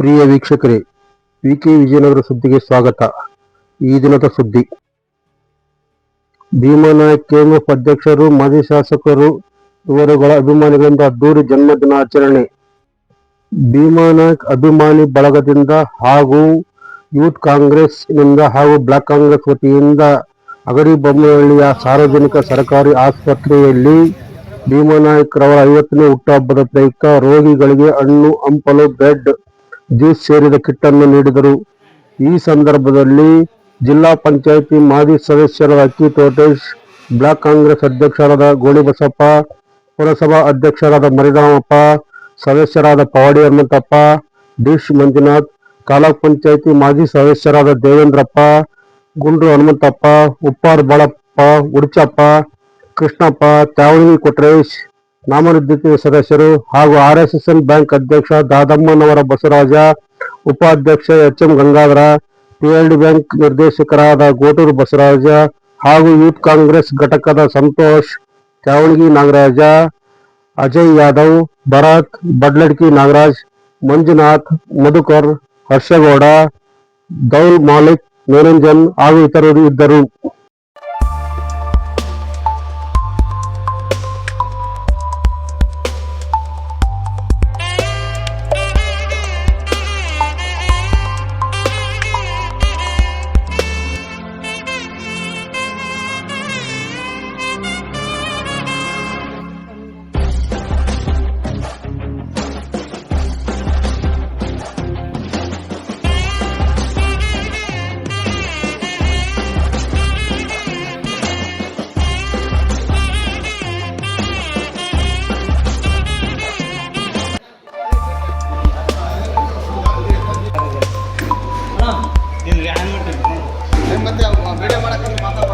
ಪ್ರಿಯ ವೀಕ್ಷಕರೇ, ವಿಕೆ ವಿಜಯನಗರ ಸುದ್ದಿಗೆ ಸ್ವಾಗತ. ಈ ದಿನದ ಸುದ್ದಿ. ಭೀಮಾನಾಯಕ್ ಕೆಎಂಎಫ್ ಅಧ್ಯಕ್ಷರು, ಮಾಜಿ ಶಾಸಕರು ಇವರುಗಳ ಅಭಿಮಾನಿಗಳಿಂದ ಅದ್ದೂರಿ ಜನ್ಮದಿನಾಚರಣೆ. ಭೀಮಾನಾಯಕ್ ಅಭಿಮಾನಿ ಬಳಗದಿಂದ ಹಾಗೂ ಯೂತ್ ಕಾಂಗ್ರೆಸ್ನಿಂದ ಹಾಗೂ ಬ್ಲಾಕ್ ಕಾಂಗ್ರೆಸ್ ವತಿಯಿಂದ ಅಗಡಿ ಬೊಮ್ಮನಹಳ್ಳಿಯ ಸಾರ್ವಜನಿಕ ಸರ್ಕಾರಿ ಆಸ್ಪತ್ರೆಯಲ್ಲಿ ಭೀಮಾನಾಯಕ್ ರವರ ಐವತ್ತನೇ ಹುಟ್ಟುಹಬ್ಬದ ಪ್ರಯುಕ್ತ ರೋಗಿಗಳಿಗೆ ಹಣ್ಣು, ಹಂಪಲು, ಬ್ರೆಡ್ ಜ್ಯೂಸ್ ಸೇರಿದ ಕಿಟ್ಟನ್ನು ನೀಡಿದರು. ಈ ಸಂದರ್ಭದಲ್ಲಿ ಜಿಲ್ಲಾ ಪಂಚಾಯಿತಿ ಮಾಜಿ ಸದಸ್ಯರಾದ ಅಕ್ಕಿ ತೋಟೇಶ್, ಬ್ಲಾಕ್ ಕಾಂಗ್ರೆಸ್ ಅಧ್ಯಕ್ಷರಾದ ಗೋಳಿಬಸಪ್ಪ ಪುರಸಭಾ ಅಧ್ಯಕ್ಷರಾದ ಮರಿರಾಮಪ್ಪ ಸದಸ್ಯರಾದ ಪವಾಡಿ ಹನುಮಂತಪ್ಪ ಡಿಶ್ ಮಂಜುನಾಥ್, ತಾಲೂಕ್ ಪಂಚಾಯಿತಿ ಮಾಜಿ ಸದಸ್ಯರಾದ ದೇವೇಂದ್ರಪ್ಪ, ಗುಂಡ್ರು ಹನುಮಂತಪ್ಪ, ಉಪ್ಪಾರ್ ಬಾಳಪ್ಪ, ಉಡುಚಪ್ಪ, ಕೃಷ್ಣಪ್ಪ, ತ್ಯಾವಣಿ ಕೊಟ್ರೇಶ್ ನಾಮನಿರ್ದೇಶಿತ ಸದಸ್ಯರು ಹಾಗೂ ಆರ್ಎಸ್ಎಸ್ಎನ್ ಬ್ಯಾಂಕ್ ಅಧ್ಯಕ್ಷ ದಾದಮ್ಮನವರ ಬಸವರಾಜ, ಉಪಾಧ್ಯಕ್ಷ H M Gangadhara, PLD bank ನಿರ್ದೇಶಕರಾದ ಗೋಟೂರು ಬಸವರಾಜ ಹಾಗೂ ಯೂತ್ ಕಾಂಗ್ರೆಸ್ ಘಟಕದ ಸಂತೋಷ್ ತ್ಯಾವಣಗಿ ನಾಗರಾಜ, ಅಜಯ್ ಯಾದವ್, ಭರತ್, ಬಡ್ಲಡ್ಕಿ ನಾಗರಾಜ್, ಮಂಜುನಾಥ್, ಮಧುಕರ್, ಹರ್ಷಗೌಡ, ದೌಲ್ ಮಾಲಿಕ್ ನಿರಂಜನ್ ಹಾಗೂ ಇತರರು ಇದ್ದರು. ವಿಡಿಯೋ ಮಾಡಕ್ಕೆ ಮಾತಾಡ್ಬಾರ್ದು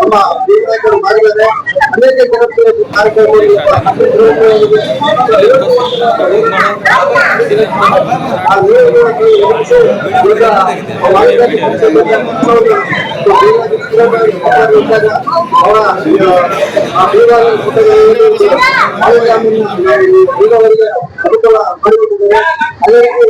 ನಮ್ಮ ನಾಯಕರು ಮಾಡಿದ್ದಾರೆ ಅನೇಕ ಜನಪ್ರಿಯ ಕಾರ್ಯಕ್ರಮಗಳಿಗೆ ಅನುಕೂಲ ಮಾಡಿಕೊಟ್ಟಿದ್ದಾರೆ ಅದೇ ರೀತಿ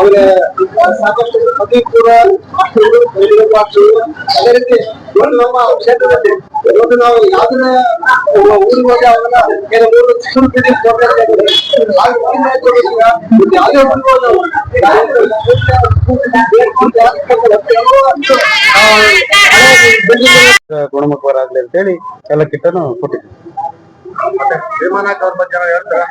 ಆಮೇಲೆ ಸಾಕಷ್ಟು ಪದವಿ ಪೂರ್ವ ಮಾಸ್ಟರ್ಗಳು, ಪದವಿ ಮಾಸ್ಟರ್ಗಳು, ಅದೇ ರೀತಿ ಒಂದು ನಮ್ಮ ಕ್ಷೇತ್ರದಲ್ಲಿ ಒಂದು ನಾವು ಯಾವ್ದನ್ನ ಊರಿಗೆ ಹೋಗಿ ಅವನ್ನ ಕೆಲವು ಊರು ಸ್ಕೂಲ್ ಬಿಲ್ಡಿಂಗ್ ಪ್ರೋಗ್ರಾಮ್ ಮಾಡಿದ್ದಾರೆ. ಹಾಗೆ ಊರಿನ ಆಚೆಗೆ ಈಗ ಒಂದು ಯಾವುದೇ ಹಳೆ ಬಿಲ್ಡಿಂಗ್ ಗುಣಮುಖರಾಗ್ಲಿ ಅಂತೇಳಿ ಎಲ್ಲ ಕಿಟ್ಟನು ಕೊಟ್ಟಿದ್ವಿ ವಿಮಾನಕ್ಕೆ ಅವ್ರ ಬಗ್ಗೆ ಹೇಳ್ತೀರಾ?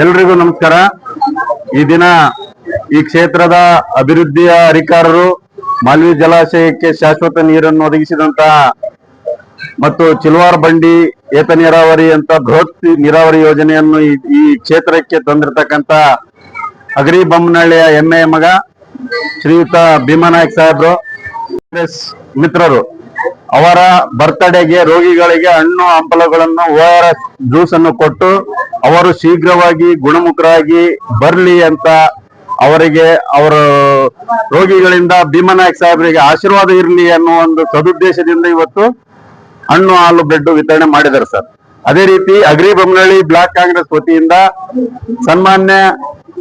ಎಲ್ರಿಗೂ ನಮಸ್ಕಾರ. ಈ ದಿನ ಈ ಕ್ಷೇತ್ರದ ಅಭಿವೃದ್ಧಿಯ ಅಧಿಕಾರರು ಮಾಲ್ವಿ ಜಲಾಶಯಕ್ಕೆ ಶಾಶ್ವತ ನೀರನ್ನು ಒದಗಿಸಿದಂತಹ ಮತ್ತು ಚಿಲ್ವಾರ್ ಬಂಡಿ, ಏತ ನೀರಾವರಿ ಅಂತ ಬೃಹತ್ ನೀರಾವರಿ ಯೋಜನೆಯನ್ನು ಈ- ಕ್ಷೇತ್ರಕ್ಕೆ ತಂದಿರತಕ್ಕಂತ ಅಗರಿ ಬೊಮ್ಮನಹಳ್ಳಿಯ ಹೆಮ್ಮೆಯ ಮಗ ಶ್ರೀಯುತ ಭೀಮಾನಾಯಕ್ ಸಾಹೇಬ್ರು, ಕಾಂಗ್ರೆಸ್ ಮಿತ್ರರು. ಅವರ ಬರ್ತ್ಡೇಗೆ ರೋಗಿಗಳಿಗೆ ಹಣ್ಣು, ಹಂಪಲಗಳನ್ನು ಓ ಆರ್ ಎಸ್ ಜ್ಯೂಸ್ ಅನ್ನು ಕೊಟ್ಟು ಅವರು ಶೀಘ್ರವಾಗಿ ಗುಣಮುಖರಾಗಿ ಬರಲಿ ಅಂತ ಅವರಿಗೆ, ಅವರ ರೋಗಿಗಳಿಂದ ಭೀಮನಾಯಕ್ ಸಾಹೇಬರಿಗೆ ಆಶೀರ್ವಾದ ಇರಲಿ ಅನ್ನೋ ಒಂದು ಸದುದ್ದೇಶದಿಂದ ಇವತ್ತು ಹಣ್ಣು, ಹಾಲು ಬ್ರೆಡ್ ವಿತರಣೆ ಮಾಡಿದ್ದಾರೆ ಸರ್. ಅದೇ ರೀತಿ ಅಗ್ರಿ ಬೊಮ್ಮನಹಳ್ಳಿ ಬ್ಲಾಕ್ ಕಾಂಗ್ರೆಸ್ ವತಿಯಿಂದ ಸನ್ಮಾನ್ಯ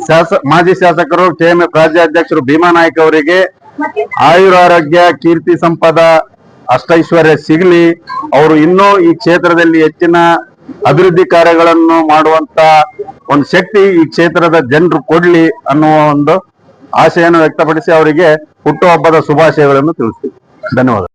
ಶಾಸ, ಮಾಜಿ ಶಾಸಕರು ಕೆಎಂಎಫ್ ರಾಜ್ಯಾಧ್ಯಕ್ಷರು ಭೀಮಾನಾಯ್ಕ ಅವರಿಗೆ ಆಯುರಾರೋಗ್ಯ, ಕೀರ್ತಿ ಸಂಪದ ಅಷ್ಟೈಶ್ವರ್ಯ ಸಿಗಲಿ. ಅವರು ಇನ್ನೂ ಈ ಕ್ಷೇತ್ರದಲ್ಲಿ ಹೆಚ್ಚಿನ ಅಭಿವೃದ್ಧಿ ಕಾರ್ಯಗಳನ್ನು ಮಾಡುವಂತ ಒಂದು ಶಕ್ತಿ ಈ ಕ್ಷೇತ್ರದ ಜನರು ಕೊಡ್ಲಿ ಅನ್ನುವ ಒಂದು ಆಶೆಯನ್ನು ವ್ಯಕ್ತಪಡಿಸಿ ಅವರಿಗೆ ಹುಟ್ಟುಹಬ್ಬದ ಶುಭಾಶಯಗಳನ್ನು ತಿಳಿಸ್ತೀವಿ. ಧನ್ಯವಾದ.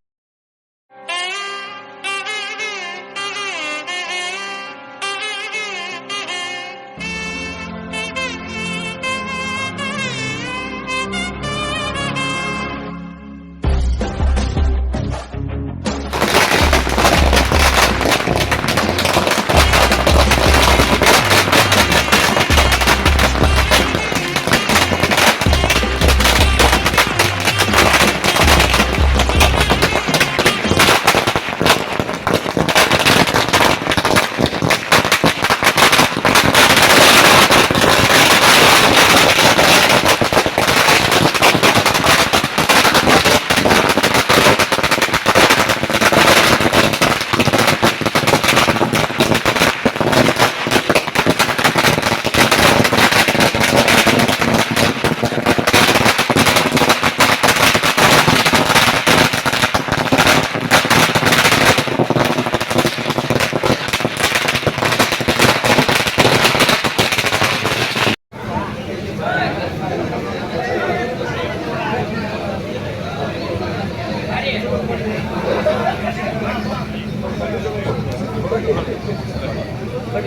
ಸರ್